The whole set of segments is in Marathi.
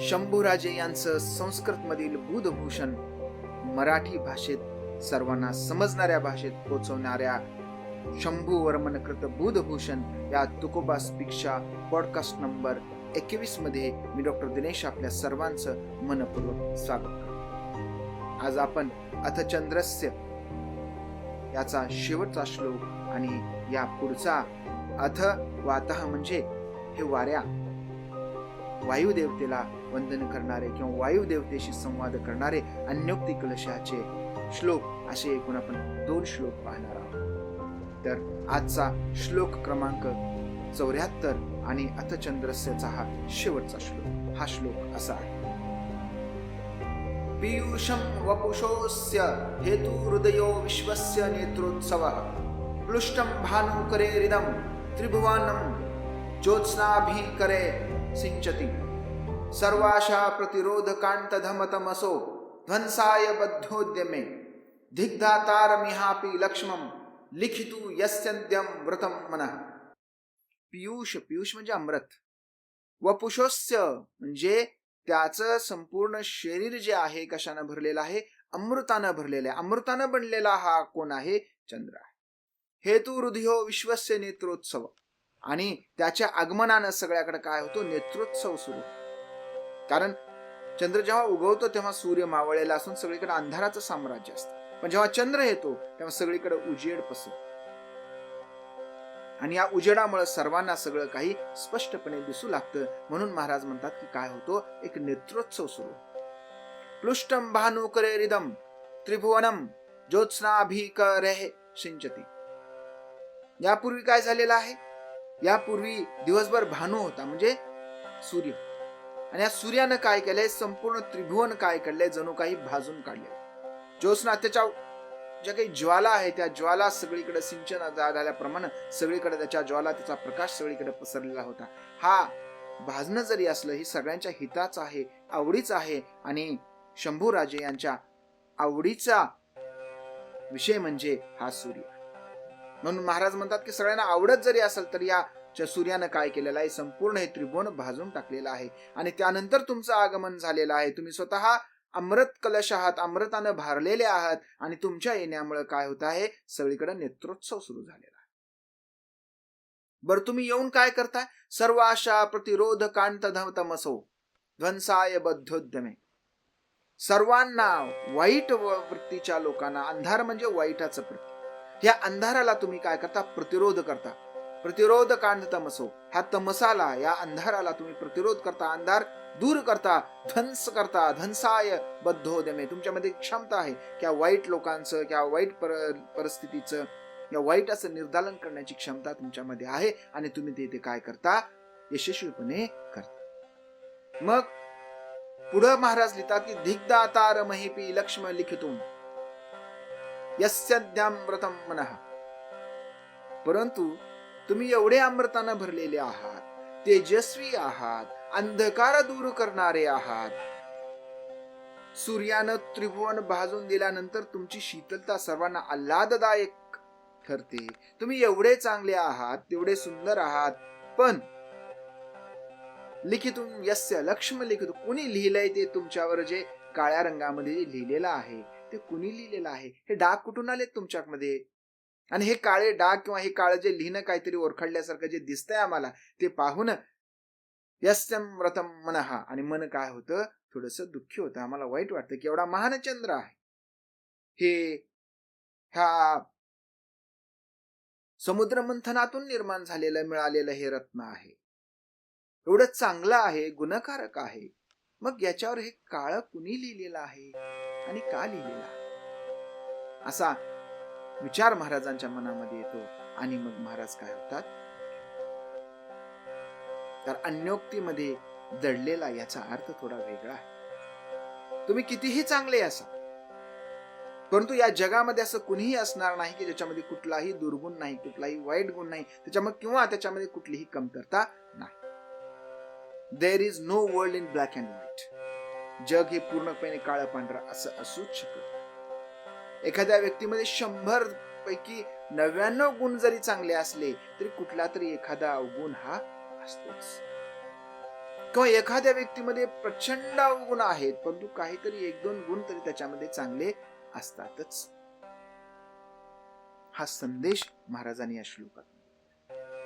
शंभूराजे यांचं संस्कृत मधील बुधभूषण मराठी भाषेत सर्वांना समजणाऱ्या भाषेत पोचवणाऱ्या शंभू वर्मनकृत बुधभूषण या तुकोबा स्पीकच्या पॉडकास्ट नंबर एकवीसमध्ये मी डॉक्टर दिनेश आपल्या सर्वांचं मनपूर्वक स्वागत करतो. आज आपण अथचंद्रस्य याचा शेवटचा श्लोक आणि या पुढचा अथ वातः म्हणजे हे वाऱ्या वायुदेवतेला वंदन करणारे किंवा वायुदेवतेशी संवाद करणारे अन्योक्ती कलशाचे श्लोक असे एकूण आपण दोन श्लोक पाहणार आहोत. तर आजचा श्लोक क्रमांक चौऱ्याहत्तर आणि अथचंद्रस्यचा हा शेवटचा श्लोक हा श्लोक असा आहे. पीयूषं वपुषोस्य हेतु हृदयो विश्वस्य नेत्रोत्सवः प्लुष्टं भानुकरेरिदं त्रिभुवनं ज्योत्स्नाभिकरे सिञ्चति। सर्वाशा प्रतिरोधकान्तधमतमसो ध्वंसाय बद्धोद्यमे। दिग्धातारमिहापि लक्ष्मं लिखितु यस्यद्यं व्रतं मन। पियुष पियुष म्हणजे अमृत। वपुषोस्य म्हणजे त्याचं संपूर्ण शरीर जे आहे कशानं भरलेलं आहे? अमृतानं भरलेलं आहे। अमृतानं बनलेला हा कोण आहे? चंद्र आहे। हेतू हृदयो विश्वस्य नेत्रोत्सव। आणि त्याच्या आगमनानं सगळ्याकडे काय होतो? नेत्रोत्सव सुरू कारण चंद्र जेव्हा उगवतो तेव्हा सूर्य मावळलेला असून सगळीकडे अंधाराचं साम्राज्य असतं. पण जेव्हा चंद्र येतो तेव्हा सगळीकडे उजेड पसरतो. आणि या उजेडामुळे सर्वांना सगळं काही स्पष्टपणे दिसू लागतं. म्हणून महाराज म्हणतात की काय होतो? एक नेत्रोत्सव सुरू प्लुष्टम भानुकरे रिदम त्रिभुवनम ज्योत्स्नाभिकरे सिंचती. यापूर्वी काय झालेलं आहे? यापूर्वी दिवसभर भानू होता म्हणजे सूर्य. आणि या सूर्यानं काय केलंय? संपूर्ण त्रिभुवन काय काढलंय? जणू काही भाजून काढले ज्योत्स्ना त्याच्या ज्या काही ज्वाला आहे त्या ज्वाला सगळीकडे सिंचन झाल्याप्रमाणे सगळीकडे त्याच्या ज्वाला त्याचा प्रकाश सगळीकडे पसरलेला होता. हा भाजणं जरी असलं ही सगळ्यांच्या हिताचं आहे आवडीचं आहे. आणि शंभूराजे यांच्या आवडीचा विषय म्हणजे हा सूर्य. म्हणून महाराज म्हणतात की सगळ्यांना आवडत जरी असेल तर या सूर्यानं काय केलेलं आहे? संपूर्ण हे त्रिभुवन भाजून टाकलेलं आहे. आणि त्यानंतर तुमचं आगमन झालेलं आहे. तुम्ही स्वतः अमृत कलश आहात अमृतानं भारलेले आहात आणि तुमच्या येण्यामुळे काय होत आहे? सगळीकडे नेत्रोत्सव सुरू झालेला आहे. बर तुम्ही येऊन काय करताय? सर्व आशा प्रतिरोध कांत धमतमसो ध्वंसाय बद्धोद्यमे सर्वांना वाईट वृत्तीच्या लोकांना अंधार म्हणजे वाईटाचं प्रतीक. या अंधाराला तुम्ही काय करता? प्रतिरोध करता. प्रतिरोध कांड तमसो ह्या तमसाला या अंधाराला तुम्ही प्रतिरोध करता अंधार दूर करता ध्वंस करता ध्वंसाय बद्धोदमे. तुमच्यामध्ये क्षमता आहे क्या वाईट लोकांचं किंवा वाईट पर परिस्थितीचं या वाईट असं निर्दालन करण्याची क्षमता तुमच्यामध्ये आहे आणि तुम्ही ते ते काय करता? यशस्वीपणे करता. मग पुढं महाराज लिहितात की दिग्दातार महिपी लक्ष्म लिखितून यस्यद्याम व्रतम मनः. परंतु तुम्ही एवढे अमृतानं भरलेले आहात तेजस्वी आहात अंधकार दूर करणारे आहात. सूर्यानं त्रिभुवन भाजून दिल्यानंतर तुमची शीतलता सर्वांना आल्हाददायक ठरते. तुम्ही एवढे चांगले आहात तेवढे सुंदर आहात पण लिखितुम यस्य लक्ष्म लिखित कुणी लिहिलंय ते तुमच्यावर जे काळ्या रंगामध्ये लिहिलेलं आहे? ते कुणी लिहिलेलं आहे? हे डाग कुठून आले तुमच्यामध्ये? आणि हे काळे डाग किंवा हे काळं जे लिहिणं काहीतरी ओरखडल्यासारखं जे दिसतंय आम्हाला ते पाहून यस्यम मन. हा आणि मन काय होतं? थोडस दुःखी होतं. आम्हाला वाईट वाटतं की एवढा महान चंद्र आहे. हे ह्या समुद्र मंथनातून निर्माण झालेलं मिळालेलं हे रत्न आहे. एवढं चांगलं आहे गुणकारक आहे. मग याच्यावर हे काळ कुणी लिहिलेलं आहे? आणि का लिहिलेलं आहे? असा विचार महाराजांच्या मनामध्ये येतो आणि मग महाराज काय होतात? तर अन्योक्तीमध्ये दडलेला याचा अर्थ थोडा वेगळा आहे. तुम्ही कितीही चांगले असा परंतु या जगामध्ये असं कुणीही असणार नाही की ज्याच्यामध्ये कुठलाही दुर्गुण नाही कुठलाही वाईट गुण नाही त्याच्यामध्ये किंवा त्याच्यामध्ये कुठलीही कमतरता नाही. There is no world in black and white जग हे पूर्णपणे काळं पांढरं असं असूच शकत एखाद्या व्यक्तीमध्ये शंभर पैकी नव्याण्णव गुण जरी चांगले असले तरी कुठला तरी एखादा अवगुण हा असतोच. किंवा एखाद्या व्यक्तीमध्ये प्रचंड अवगुण आहेत परंतु काहीतरी एक दोन गुण तरी त्याच्यामध्ये चांगले असतातच. हा संदेश महाराजांनी या श्लोकात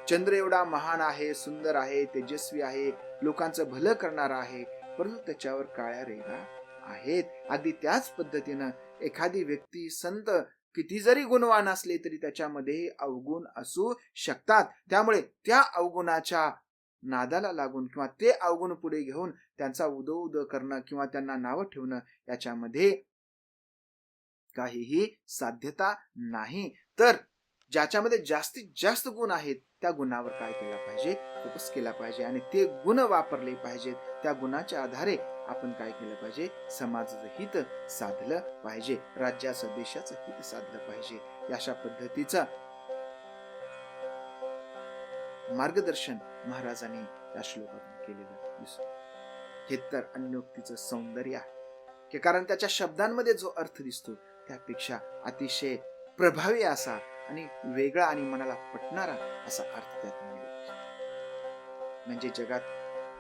चंद्र एवढा महान आहे सुंदर आहे तेजस्वी आहे लोकांचं भलं करणार आहे परंतु त्याच्यावर काळ्या रेगा आहेत. अगदी त्याच पद्धतीनं एखादी व्यक्ती संत किती जरी गुणवान असले तरी त्याच्यामध्ये अवगुण असू शकतात. त्यामुळे त्या अवगुणाच्या नादाला लागून किंवा ते अवगुण पुढे घेऊन त्यांचा उदो उदो करणं किंवा त्यांना नावं ठेवणं याच्यामध्ये काहीही साध्यता नाही. तर ज्याच्यामध्ये जास्तीत जास्त गुण आहेत त्या गुणावर काय केला पाहिजे? फोकस केला पाहिजे आणि ते गुण वापरले पाहिजेत. त्या गुणाच्या आधारे आपण काय केलं पाहिजे? समाजाचं हित साधलं पाहिजे. राज्याचं देशाचं हित साधलं पाहिजे. अशा पद्धतीचं मार्गदर्शन महाराजांनी या श्लोकातून केलेलं दिसतो. हे तर अन्योक्तीचं सौंदर्य आहे. की कारण त्याच्या शब्दांमध्ये जो अर्थ दिसतो त्यापेक्षा अतिशय प्रभावी असा आणि वेगळा आणि मनाला पटणारा असा अर्थ त्यात मिळतो म्हणजे जगात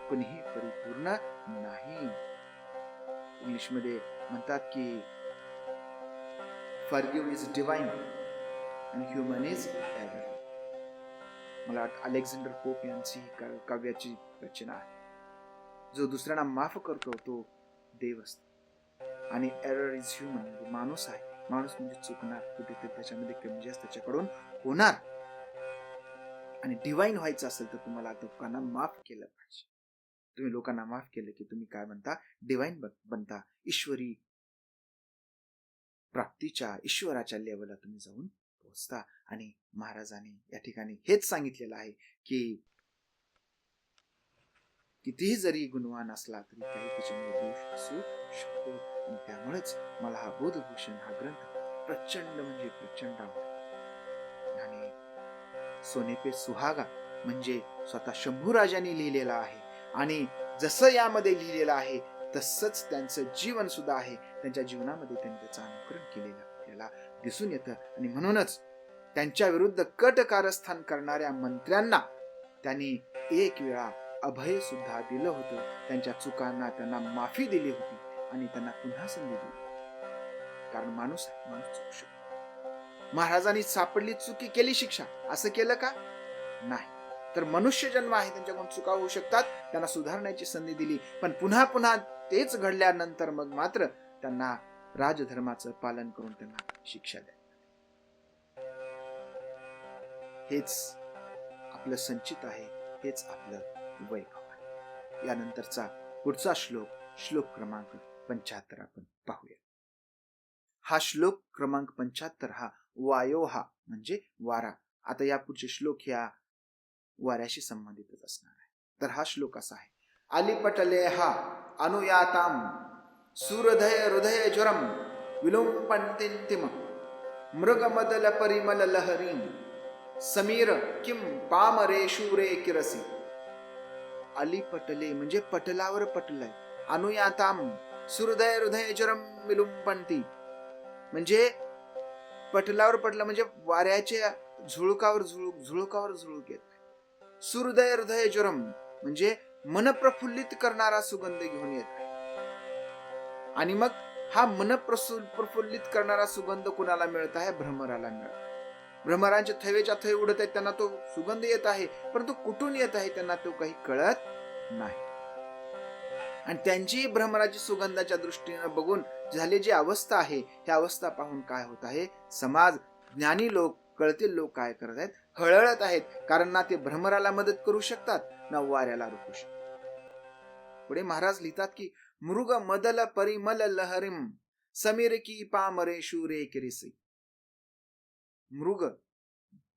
कुणीही परिपूर्ण नाही. इंग्लिशमध्ये म्हणतात की forgive is divine and human is ever मला वाटतं अलेक्झांडर पोप यांची काव्याची रचना आहे. जो दुसऱ्यांना माफ करतो तो देव असतो आणि एरर इज ह्युमन माणूस आहे माणूस म्हणजे चुकणार कुठेतरी त्याच्यामध्ये कमी म्हणजे जास्त त्याच्याकडून होणार. आणि डिवाईन व्हायचं असेल तर तुम्हाला लोकांना माफ केलं पाहिजे. तुम्ही लोकांना माफ केलं की तुम्ही काय म्हणता? डिवाईन बनता. ईश्वरी प्राप्तीच्या ईश्वराच्या लेवलला तुम्ही जाऊन पोहोचता. आणि महाराजांनी या ठिकाणी हेच सांगितलेलं आहे की कितीही जरी गुणवान असला तरी काही त्याच्यामध्ये दोष असू शकतो. आणि त्यामुळेच मला हा बोधभूषण हा ग्रंथ प्रचंड म्हणजे प्रचंड आवडतो. आणि सोनेपे सुहागा म्हणजे स्वतः शंभूराजांनी लिहिलेला आहे. आणि जसं यामध्ये लिहिलेलं आहे तसंच त्यांचं जीवन सुद्धा आहे. त्यांच्या जीवनामध्ये त्यांनी त्याचं अनुकरण केलेलं आपल्याला दिसून येतं. आणि म्हणूनच त्यांच्या विरुद्ध कट कारस्थान करणाऱ्या मंत्र्यांना त्यांनी एक वेळा अभय सुद्धा दिलं होतं. त्यांच्या चुकांना त्यांना माफी दिली होती आणि त्यांना पुन्हा संधी दिली. कारण माणूस माणूस चुकू शकतो. महाराजांनी सापडली चुकी केली शिक्षा. असं केलं का? नाही. तर मनुष्य जन्म आहे त्यांच्याकडून चुका होऊ शकतात. त्यांना सुधारण्याची संधी दिली. पण पुन्हा पुन्हा तेच घडल्यानंतर मग मात्र त्यांना राजधर्माचं पालन करून त्यांना शिक्षा द्या. हेच आपलं संचित आहे हेच आपलं वैभव आहे यानंतरचा पुढचा श्लोक श्लोक क्रमांक पंच्याहत्तर आपण पाहूया. हा श्लोक क्रमांक पंच्याहत्तर हा वायो हा म्हणजे वारा. आता यापुढचे श्लोक ह्या वाऱ्याशी संबंधितच असणार आहे. तर हा श्लोक असा आहे. अलिपटले हा अनुयाताम सूरधय हृदय ज्वरम विलोंपंतिम मृगमदल परिमल लहरीम समीर किम पामरे शूरे किरसी। अली पटले म्हणजे पटलावर पटलंय. अनुयाताम सुहृदय हृदय ज्वरम मिलुंपंती म्हणजे पटलावर पटलं म्हणजे वाऱ्याच्या झुळकावर झुळूक झुळकावर झुळूक येत सुहृदय हृदय ज्वरम म्हणजे मन प्रफुल्लित करणारा सुगंध घेऊन येत आणि मग हा मन प्रफुल्लित करणारा सुगंध कुणाला मिळत आहे? भ्रमराला मिळत भ्रमरांच्या थवेच्या थवे उडत आहेत त्यांना तो सुगंध येत आहे परंतु कुठून येत आहे त्यांना तो काही कळत नाही. आणि त्यांची भ्रमराची सुगंधाच्या दृष्टीनं बघून झाली जी अवस्था आहे ह्या अवस्था पाहून काय होत आहे? समाज ज्ञानी लोक कळतील लोक काय करत आहेत? हळहळत आहेत कारण ना ते भ्रमराला मदत करू शकतात ना वाऱ्याला रोखू शकतात. पुढे महाराज लिहितात की मृग मदल परिमल लहरिम समीर की पामरे शूरे किरिसी. मृग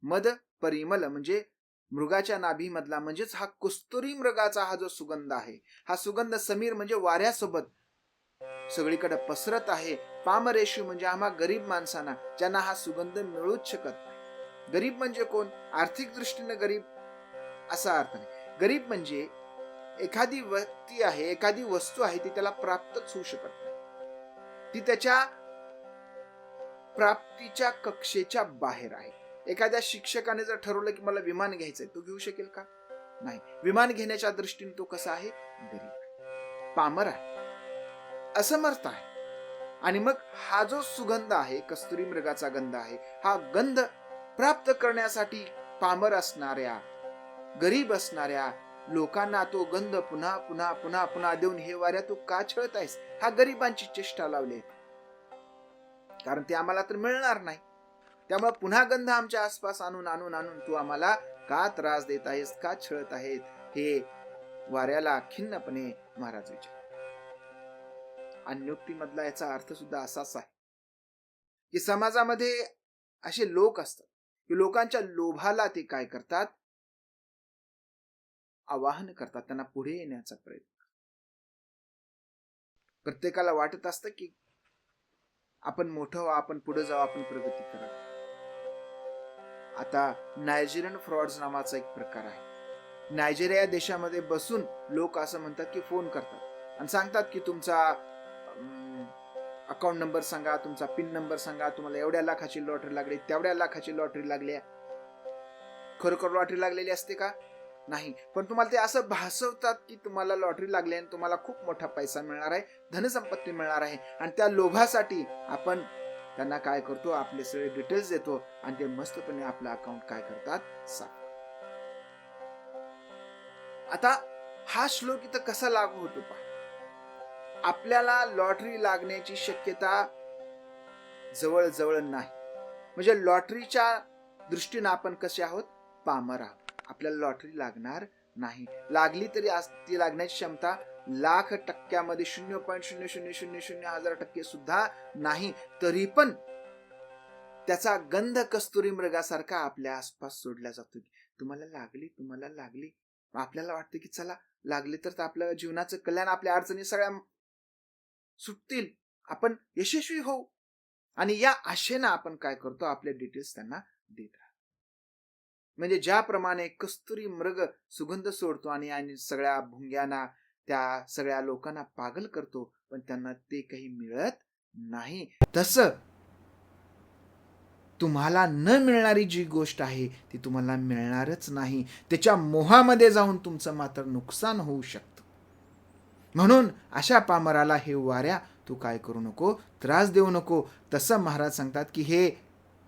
मद परिमल म्हणजे मृगाच्या नाभीमधला म्हणजेच हा कुस्तुरी मृगाचा हा जो सुगंध आहे हा सुगंध समीर म्हणजे वाऱ्यासोबत सगळीकडे पसरत आहे. पामरेशू म्हणजे आम्हा गरीब माणसांना ज्यांना हा सुगंध मिळूच शकत नाही. गरीब म्हणजे कोण? आर्थिक दृष्टीने गरीब असा अर्थ नाही. गरीब म्हणजे एखादी व्यक्ती आहे एखादी वस्तू आहे ती त्याला प्राप्तच होऊ शकत नाही. ती त्याच्या प्राप्तीच्या कक्षेच्या बाहेर आहे. एखाद्या शिक्षकाने जर ठरवलं की मला विमान घ्यायचंय तो घेऊ शकेल का? नाही. विमान घेण्याच्या दृष्टीने तो कसा आहे? गरीब पामर आहे. असमर्थ आहे. आणि मग हा जो सुगंध आहे कस्तुरी मृगाचा गंध आहे हा गंध प्राप्त करण्यासाठी पामर असणाऱ्या गरीब असणाऱ्या लोकांना तो गंध पुन्हा पुन्हा पुन्हा पुन्हा देऊन हे वाऱ्या तू का छळत आहेस हा गरिबांची चेष्टा लावली आहे. कारण ते आम्हाला तर मिळणार नाही. त्यामुळे पुन्हा गंध आमच्या आसपास आणून आणून आणून तू आम्हाला का त्रास देत आहेस का छळत आहेत हे वाऱ्याला खिन्नपणे महाराज विचार अन्योक्तीमधला याचा अर्थ सुद्धा असाच आहे. की समाजामध्ये असे लोक असतात की लोकांच्या लोभाला ते काय करतात? आवाहन करतात त्यांना पुढे येण्याचा प्रयत्न प्रत्येकाला वाटत असतं की आपण मोठं व्हा आपण पुढे जाऊ आपण प्रगती करा. आता नायजेरियन फ्रॉड्स नावाचा एक प्रकार आहे. नायजेरिया या देशामध्ये बसून लोक असं म्हणतात की फोन करतात. आणि सांगतात की तुमचा अकाउंट नंबर सांगा तुमचा पिन नंबर सांगा तुम्हाला एवढ्या लाखाची लॉटरी लागली तेवढ्या लाखाची लॉटरी लागली खरोखर लॉटरी लागलेली असते का? नाही. पण तुम्हाला ते असं भासवतात की तुम्हाला लॉटरी लागली आणि तुम्हाला खूप मोठा पैसा मिळणार आहे धनसंपत्ती मिळणार आहे. आणि त्या लोभासाठी आपण त्यांना काय करतो? आपले सगळे डिटेल्स देतो आणि ते मस्तपणे आपलं अकाउंट काय करतात? साफ आता हा श्लोक इथं कसा लागू होतो पहा. आपल्याला लॉटरी लागण्याची शक्यता जवळ जवळ नाही. म्हणजे लॉटरीच्या दृष्टीने आपण कसे आहोत? पामर आहोत. आपल्याला लॉटरी लागणार नाही. लागली तरी आज ती लागण्याची क्षमता लाख टक्क्यामध्ये शून्य पॉईंट शून्य शून्य शून्य शून्य हजार टक्के सुद्धा नाही. तरी पण त्याचा गंध कस्तुरी मृगासारखा आपल्या आसपास सोडला जातो तुम्हाला लागली तुम्हाला लागली. आपल्याला वाटतं की चला लागली तर आपल्या जीवनाचं कल्याण आपल्या अडचणी सगळ्या सुटतील. आपण यशस्वी होऊ. आणि या आशेनं आपण काय करतो? आपले डिटेल्स त्यांना देत राहतो म्हणजे ज्याप्रमाणे कस्तुरी मृग सुगंध सोडतो आणि आणि सगळ्या भुंग्यांना त्या सगळ्या लोकांना पागल करतो पण त्यांना ते काही मिळत नाही. तस तुम्हाला न मिळणारी जी गोष्ट आहे ती तुम्हाला मिळणारच नाही. त्याच्या मोहामध्ये जाऊन तुमचं मात्र नुकसान होऊ शकतं. म्हणून अशा पामराला हे वाऱ्या तू काय करू नको त्रास देऊ नको. तसं महाराज सांगतात की हे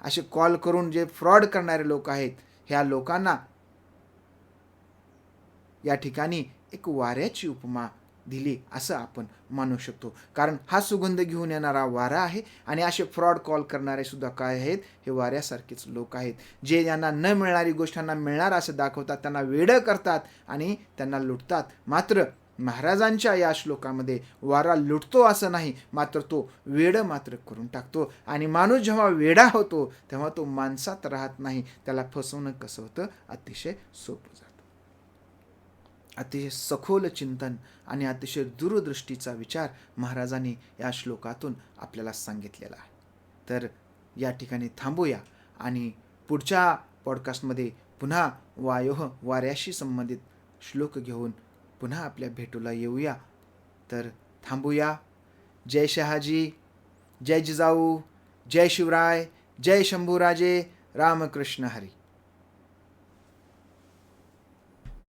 असे कॉल करून जे फ्रॉड करणारे लोक आहेत ह्या लोकांना. या ठिकाणी एक वाऱ्याची उपमा दिली असं आपण मानू शकतो. कारण हा सुगंध घेऊन येणारा वारा आहे आणि असे फ्रॉड कॉल करणारे सुद्धा काय आहेत? हे वाऱ्यासारखेच लोक आहेत. जे यांना न मिळणारी गोष्टांना मिळणार असं दाखवतात त्यांना वेडं करतात आणि त्यांना लुटतात. मात्र महाराजांच्या या श्लोकामध्ये वारा लुटतो असं नाही मात्र तो वेड मात्र करून टाकतो. आणि माणूस जेव्हा वेडा होतो तेव्हा तो माणसात राहत नाही. त्याला फसवणं कसं होतं? अतिशय सोपं जातं. अतिशय सखोल चिंतन आणि अतिशय दूरदृष्टीचा विचार महाराजांनी या श्लोकातून आपल्याला सांगितलेला आहे. तर या ठिकाणी थांबूया आणि पुढच्या पॉडकास्टमध्ये पुन्हा वायोह वाऱ्याशी संबंधित श्लोक घेऊन पुन्हा आपल्या भेटूला येऊया. तर थांबूया. जय शहाजी जय जिजाऊ जय शिवराय जय शंभूराजे रामकृष्ण हरी.